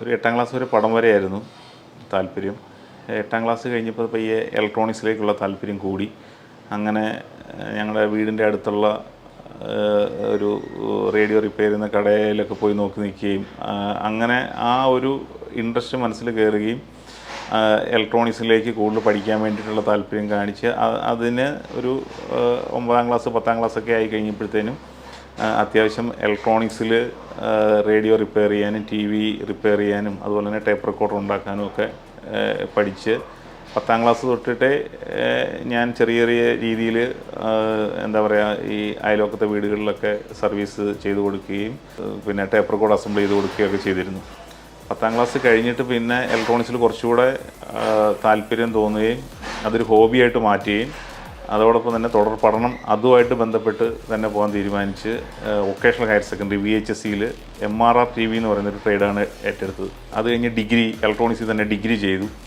ഒരു എട്ടാം ക്ലാസ് വരെ പടം വരെയായിരുന്നു താല്പര്യം. എട്ടാം ക്ലാസ് കഴിഞ്ഞപ്പോൾ പയ്യെ ഇലക്ട്രോണിക്സിലേക്കുള്ള താല്പര്യം കൂടി. അങ്ങനെ ഞങ്ങളുടെ വീടിന്റെ അടുത്തുള്ള ഒരു റേഡിയോ റിപ്പയർ ചെയ്യുന്ന കടയിലൊക്കെ പോയി നോക്കി നിൽക്കുകയും അങ്ങനെ ആ ഒരു ഇൻട്രസ്റ്റ് മനസ്സിൽ കയറുകയും ഇലക്ട്രോണിക്സിലേക്ക് കൂടുതൽ പഠിക്കാൻ വേണ്ടിയിട്ടുള്ള താല്പര്യം കാണിച്ച് അതിന് ഒരു ഒമ്പതാം ക്ലാസ് പത്താം ക്ലാസ്സൊക്കെ ആയി കഴിഞ്ഞപ്പോഴത്തേനും അത്യാവശ്യം ഇലക്ട്രോണിക്സിൽ റേഡിയോ റിപ്പയർ ചെയ്യാനും ടി വി റിപ്പയർ ചെയ്യാനും അതുപോലെ തന്നെ ടേപ്പ് റെക്കോർഡർ ഉണ്ടാക്കാനും ഒക്കെ പഠിച്ച് പത്താം ക്ലാസ് തൊട്ടിട്ടേ ഞാൻ ചെറിയ ചെറിയ രീതിയിൽ എന്താ പറയുക ഈ അയലോക്കത്തെ വീടുകളിലൊക്കെ സർവീസ് ചെയ്തു കൊടുക്കുകയും പിന്നെ ടേപ്പ് റെക്കോർഡ് അസംബിൾ ചെയ്ത് കൊടുക്കുകയൊക്കെ ചെയ്തിരുന്നു. പത്താം ക്ലാസ് കഴിഞ്ഞിട്ട് പിന്നെ ഇലക്ട്രോണിക്സിൽ കുറച്ചുകൂടെ താല്പര്യം തോന്നുകയും അതൊരു ഹോബിയായിട്ട് മാറ്റുകയും അതോടൊപ്പം തന്നെ തുടർ പഠനം അതുമായിട്ട് ബന്ധപ്പെട്ട് തന്നെ പോകാൻ തീരുമാനിച്ച് vocational higher secondary V H S സിയിൽ M R R T V എന്ന് പറയുന്നൊരു ട്രേഡാണ് ഏറ്റെടുത്തത്. അത് കഴിഞ്ഞ് ഡിഗ്രി ഇലക്ട്രോണിക്സിൽ തന്നെ ഡിഗ്രി ചെയ്തു.